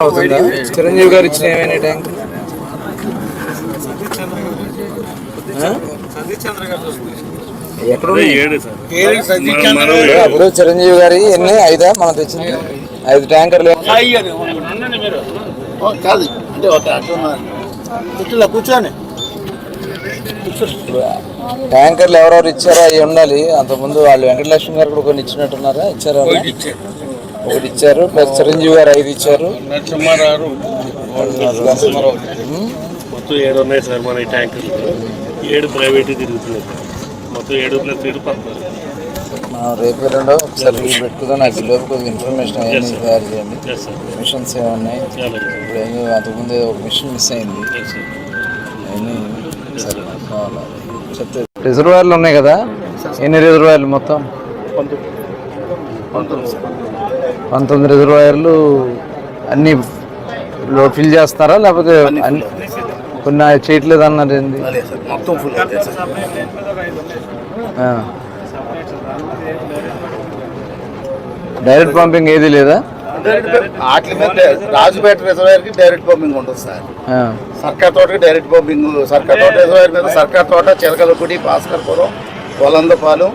అవుతుందా? చిరంజీవి గారు ఇచ్చిన ఏమైనా ట్యాంక్? అప్పుడు చిరంజీవి గారి ఎన్ని? ఐదా? మనం తెచ్చింది? ఐదు ట్యాంకర్లు. కాదు. అంటే ఒక కూర్చోలే కూర్చోండి. ట్యాంకర్లు ఎవరెవరు ఇచ్చారో అవి ఉండాలి. అంతకుముందు వాళ్ళు వెంకటలక్ష్మి గారు కూడా కొన్ని ఇచ్చినట్టున్నారా? ఇచ్చారా. ఒకటి ఇచ్చారు ప్లస్ చిరంజీవి గారు ఐదు ఇచ్చారు. నరసింహారావు మొత్తం ఏడు ఉన్నాయి సార్ మన ఈ ట్యాంకర్లు ఏడు ప్రైవేట్ తిరుగుతున్నాయి. సార్ మొత్తం ఏడు ప్లస్ ఏడు పద్నాలుగు. మనం రేపు ఎల్లుండో ఒకసారి పెట్టుకుందాం. నాకు లోపు కొద్దిగా ఇన్ఫర్మేషన్ అవన్నీ తయారు చేయండి. మిషన్స్ ఏమున్నాయి? ఇప్పుడు ఏదో అంతకుముందు ఒక మిషన్ మిస్ అయింది. ఎస్ సార్ అవన్నీ సరే కావాలా? చెప్తే రిజర్వాయర్లు ఉన్నాయి కదా? ఎన్ని రిజర్వాయర్లు మొత్తం? పంతొమ్మిది. రిజర్వాయర్లు అన్ని ఫిల్ చేస్తారా? లేకపోతే కొన్ని చేయట్లేదు అన్నారు ఏంది? మొత్తం ఫుల్. డైరెక్ట్ పంపింగ్ ఏది లేదా? వాటి మీద రాజుపేట రిజర్వాయర్కి డైరెక్ట్ పంపింగ్ ఉంటుంది సార్. సర్కార్ తోటకి డైరెక్ట్ పంపింగ్ సర్కార్ తోట రిజర్వాయర్ మీద సర్కార్ తోట చిలకలపూడి భాస్కర్పురం పొలందపాలెం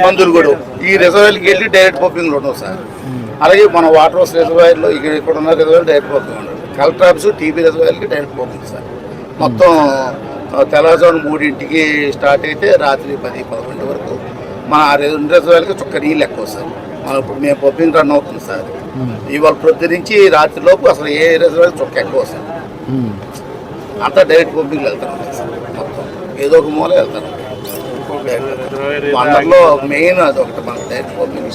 మందులగూడు. ఈ రిజర్వాయర్కి వెళ్ళి డైరెక్ట్ పంపింగ్లు ఉండవు సార్. అలాగే మన వాటర్ హౌస్ రిజర్వాయర్లో ఇక్కడ ఇక్కడ ఉన్న రిజర్వాయర్ డైరెక్ట్ పంపింగ్ ఉండదు కలెక్టర్ ఆఫీస్ టీబీ రిజర్వాయర్కి డైరెక్ట్ పంపింగ్ సార్. మొత్తం ఆ, తెల్లవారుజామున మూడింటికి స్టార్ట్ అయితే రాత్రి పది పదకొండు వరకు మన ఆ రెండు రిజర్వాయర్కి చుక్క నీళ్ళు ఎక్కువ సార్. మనం ఇప్పుడు మేము పంపింగ్ రన్ అవుతుంది సార్. ఇవాళ ప్రొద్దు నుంచి రాత్రి లోపు అసలు ఏ రిజర్వాయర్ చుక్క ఎక్కువ సార్ ఉమ్. అంతా డైరెక్ట్ పంపింగ్ వెళ్తాను సార్. మొత్తం. ఏదో ఒక మూల వెళ్తాను మండలంలో మెయిన్ అది ఒకటి మన డైరెక్ట్ పంపింగ్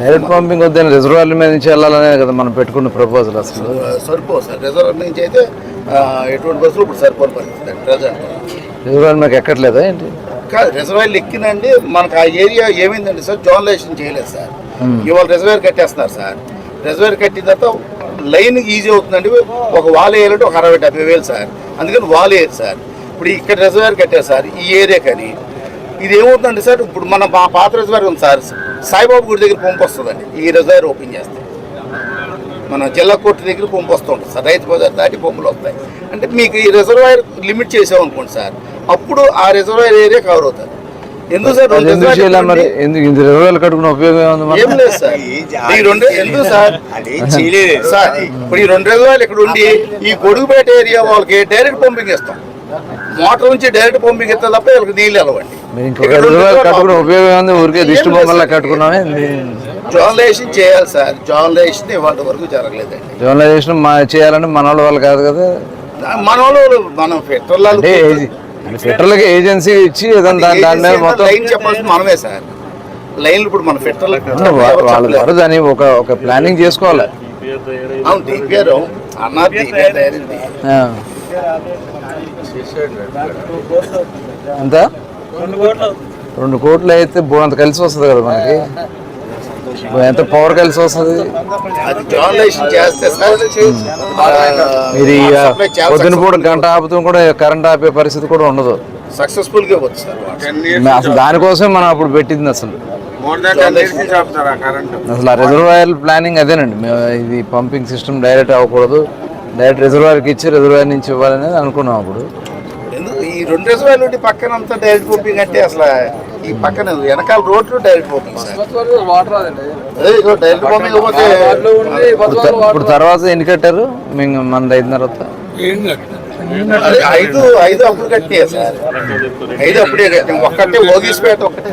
డైరెక్ట్ పంపింగ్ వద్దని రిజర్వాయర్ల మీద నుంచి వెళ్ళాలనే కదా మనం పెట్టుకున్న ప్రపోజల్ అసలు. సరిపోదు సార్ రిజర్వ్ నుంచి అయితే ఎటువంటి బస్సులు ఇప్పుడు సరిపోని పరిస్థితి ప్రజెంట్. రిజర్వాయర్ మీకు ఎక్కట్లేదా ఏంటి? కాదు రిజర్వాయర్లు ఎక్కినండి మనకు ఆ ఏరియా ఏమైందండి సార్ జోనలైజేషన్ చేయలేదు సార్ Hmm. ఇవాళ రిజర్వాయర్ కట్టేస్తున్నారు సార్ రిజర్వాయర్ కట్టిన తర్వాత లైన్ ఈజీ అవుతుందండి ఒక వాల్ వేయాలంటే ఒక అరవై డెబ్బై వేలు సార్ అందుకని వాల్ వేయదు సార్ ఇప్పుడు ఇక్కడ రిజర్వాయర్ కట్టారు సార్ ఈ ఏరియా కానీ. ఇది ఏమవుతుందండి సార్ ఇప్పుడు మన మా పాత రిజర్వాయర్ ఉంది సార్. సాయిబాబు గుడి దగ్గర పంపు వస్తుందండి. ఈ రిజర్వాయర్ ఓపెన్ చేస్తే. మన జిల్లా కోర్టు దగ్గర పంపు వస్తూ ఉంటుంది సార్. రైతు బజార్ దాటి పంపులు వస్తాయి. అంటే మీకు ఈ రిజర్వాయర్ లిమిట్ చేసామనుకోండి సార్ అప్పుడు ఆ రిజర్వాయర్ ఏరియా కవర్ అవుతుంది. ఎందుకు సార్ ఏం లేదు సార్. ఈ రెండు ఎందుకు సార్? సార్ ఇప్పుడు ఈ రెండు రిజర్వాయర్లు ఇక్కడ ఉండి ఈ గొడుగుపేట ఏరియా వాళ్ళకి డైరెక్ట్ పంపింగ్ ఇస్తాం. మోటార్ నుంచి డైరెక్ట్ పంపింగ్ ఇస్తే తప్ప వీళ్ళకి నీళ్ళు వెళ్ళవండి మరి ఇంకొక కట్టుకున్న ఉపయోగం ఊరికే దిష్టి బొమ్మల్లా కట్టుకున్నామే? జోనలైజేషన్ చేయాలి సార్. జోనలైజేషన్ ఇవాళ వరకు జరగలేదండి. జర్నలైజేషన్ మా చేయాలంటే మన వాళ్ళ వాళ్ళు కాదు కదా? మన వాళ్ళు మనం పెట్రోల్ అంటే ఏజెన్సీ ఇచ్చి దాని దాని మీద మొత్తం లైన్ చెప్పాల్సింది మనమే సార్. లైన్ ఇప్పుడు మన పెట్రోల్ వాళ్ళ దాన్ని ఒక ఒక ప్లానింగ్ చేసుకోవాలి. అవును అన్నారు ఆ. ఎంత రెండు కోట్లు. అయితే బోనంత కలిసి వస్తుంది కదా మనకి. ఎంత పవర్ కలిసి వస్తుంది? అది జోనలైజేషన్ చేస్తే సార్ ఇది పొద్దున పూట గంట ఆపుతూ కూడా కరెంట్ ఆపే పరిస్థితి కూడా ఉండదు. సక్సెస్ఫుల్గా అసలు దానికోసం మనం అప్పుడు పెట్టింది అసలు. అసలు ఆ రిజర్వాయర్ ప్లానింగ్ అదేనండి. మేము ఇది పంపింగ్ సిస్టమ్ డైరెక్ట్ అవ్వకూడదు. డైరెక్ట్ రిజర్వాయర్కి ఇచ్చి రిజర్వాయర్ నుంచి ఇవ్వాలనేది అనుకున్నాం అప్పుడు. ఈ రెండు రిజర్వాయర్లు ఉండి పక్కన అంతా డైరెక్ట్ పంపింగ్ అంటే అసలు ఈ పక్కన వెనకాల రోడ్లు డైరెక్ట్ పంపింగ్ డైరెక్ట్ పంపింగ్ పోతే ఇప్పుడు తర్వాత ఎన్ని కట్టారు? మేము మన అయిన తర్వాత. ఐదు ఐదు అప్పుడు కట్టే సార్. ఐదు అప్పుడే కట్టాం ఒక్కటే ఓగిసిపేట ఒక్కటే.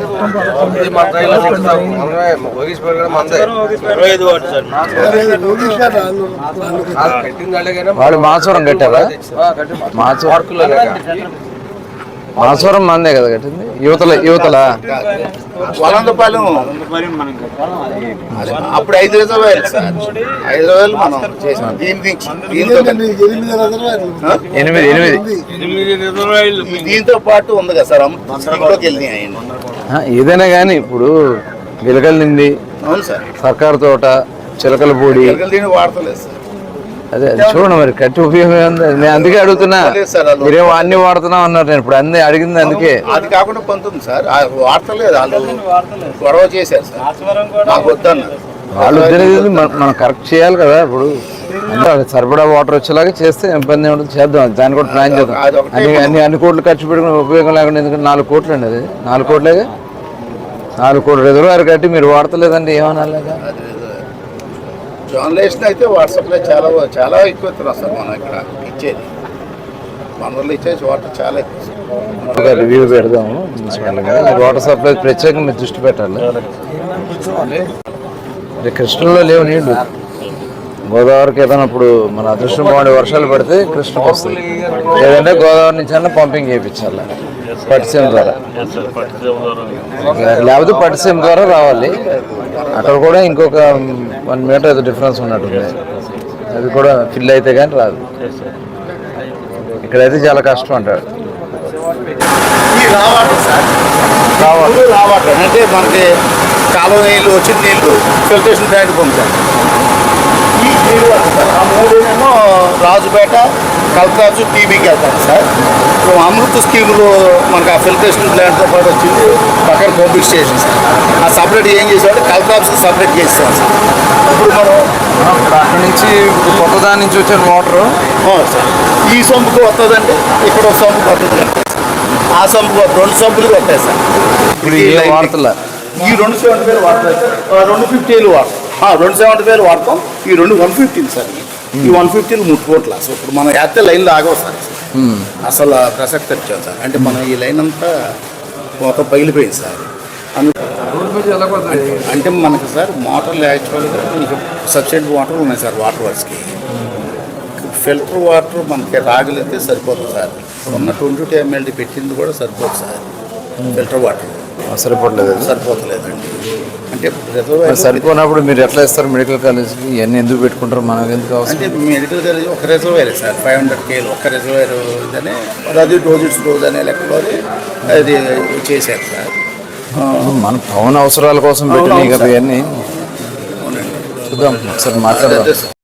వాళ్ళు మాచవరం కట్టారా? మాచవరం మాచవరం మందే కదా కట్టింది? యువతల యువతల? వలందపాలెం అప్పుడు ఐదు రిజర్వాయర్లు సార్. ఐదు రిజర్వాయర్లు మనం చేసాం. దీని? ఎనిమిది ఎనిమిది దీంతో పాటు ఉంది కదా సార్ ఇంట్లోకి వెళ్ళి ఏదైనా కానీ ఇప్పుడు వెలగలింది అవును సార్. సర్కారు తోట చిలకల పొడి. ఎలకలు దీన్ని వాడతలేదు సార్. అదే అది చూడండి మరి కట్టి ఉపయోగం ఏముంది నేను అందుకే అడుగుతున్నా. మీరేమో అన్ని వాడుతున్నాం అన్నారు నేను ఇప్పుడు అన్ని అడిగింది అందుకే. అది కాకుండా పంతుంది సార్. ఆ వాడతలేదు వాళ్ళు గొడవ చేశారు సార్. నాకు వద్దన్నారు వాళ్ళు మనం కరెక్ట్ చేయాలి కదా ఇప్పుడు. సరిపడా వాటర్ వచ్చేలాగా చేస్తే ఇబ్బంది ఉంటుంది చేద్దాం దాన్ని కూడా ప్లాన్ చేద్దాం. అన్ని అన్ని అన్ని కోట్లు ఖర్చు పెట్టుకుని ఉపయోగం లేకుండా ఎందుకంటే నాలుగు కోట్లు అండి అది. నాలుగు కోట్లేగా? నాలుగు కోట్లు రిజర్వాయర్ కట్టి మీరు వాడతలేదండి ఏమనాలేగా జర్నలిస్ట్ అయితే వాట్సాప్లో చాలా చాలా ఎక్కువ సార్ మనం ఇక్కడ ఇచ్చేది. వనరులు ఇచ్చేసి వాటర్ చాలా ఎక్కువ రివ్యూ పెడదాము వాటర్ సప్లై ప్రత్యేకంగా దృష్టి పెట్టాలి. కృష్ణలో లేవు నీళ్ళు. గోదావరికి ఏదైనా ఇప్పుడు మన అదృష్టం బాగుండి వర్షాలు పడితే కృష్ణకి వస్తుంది. లేదంటే గోదావరి నుంచి అన్న పంపింగ్ చేయించాలి. పట్టిసీమ ద్వారా. లేకపోతే పట్టిసీమ ద్వారా రావాలి. అక్కడ కూడా ఇంకొక వన్ మీటర్ ఏదో డిఫరెన్స్ ఉన్నట్టుంది. అది కూడా ఫిల్ అయితే కానీ రాదు. ఇక్కడైతే చాలా కష్టం అంటాడు. రావాలి. అంటే మనకి కాలువ నీళ్ళు వచ్చిన నీళ్ళు ఫిల్టరేషన్ ప్లాంట్ పంపుతారు ఈ నీళ్ళు వాటర్ సార్ ఆ మూడేమో రాజుపేట కల్కాజు టీబీకి వెళ్తారు సార్. ఇప్పుడు అమృత స్కీమ్లో మనకి ఆ ఫిల్టరేషన్ ప్లాంట్తో పాటు వచ్చింది. పక్కన పంపింగ్ స్టేషన్ సార్. ఆ సపరేట్ ఏం చేసేవాడు? కల్కాప్స్ సపరేట్ చేస్తాం సార్. ఇప్పుడు మనం అక్కడ నుంచి ఇప్పుడు కొత్త దాని నుంచి వచ్చిన వాటర్. సార్. ఈ సంపుకు వస్తుందండి ఇక్కడ ఒక సంపుకు వస్తుంది ఆ సంపుకు రెండు సంపులు వస్తాయి సార్. ఇప్పుడు ఈ రెండు సెవెంటీ వేలు వాడతాం ఆ, రెండు ఫిఫ్టీలు ఆ, రెండు సెవెంటీ వేలు వాడతాం. ఈ రెండు వన్ ఫిఫ్టీలు సార్ ఈ వన్ ఫిఫ్టీలు ముట్టుకోవట్లే అసలు ఇప్పుడు మనం వేస్తే లైన్లో ఆగవు సార్ అసలు ఆ ప్రసక్తి వచ్చాం సార్? అంటే మనం ఈ లైన్ అంతా మొత్తం పగిలిపోయింది సార్. అంటే మనకి సార్ మోటార్లు యాక్చువల్గా మనకి సబ్సిడీ వాటర్ ఉన్నాయి సార్ వాటర్ వర్క్స్కి. ఫిల్టర్ వాటర్ మనకి రాగలిగితే సరిపోతుంది సార్. ఉన్న ట్వంటీ టూ ఎంఎల్డి పెట్టింది కూడా సరిపోతుంది సార్. Filter water. సరిపోవట్లేదు. సరిపోతలేదండి. అంటే రిజర్వాయర్ సరిపోనప్పుడు మీరు ఎట్లా ఇస్తారు మెడికల్ కాలేజ్కి ఇవన్నీ ఎందుకు పెట్టుకుంటారు? మనకు ఎందుకు అవసరం? అంటే మెడికల్ కాలేజ్ ఒక రిజర్వాయర్ సార్. ఫైవ్ హండ్రెడ్ కేలు ఒక రిజర్వాయర్ ఇదనే అది డోజిట్స్ డోజ్ అనే లెక్కలో అది చేశారు సార్. మన టౌన్ అవసరాల కోసం పెట్టినాయి కదా ఇవన్నీ. చూద్దాం ఒకసారి మాట్లాడదాం.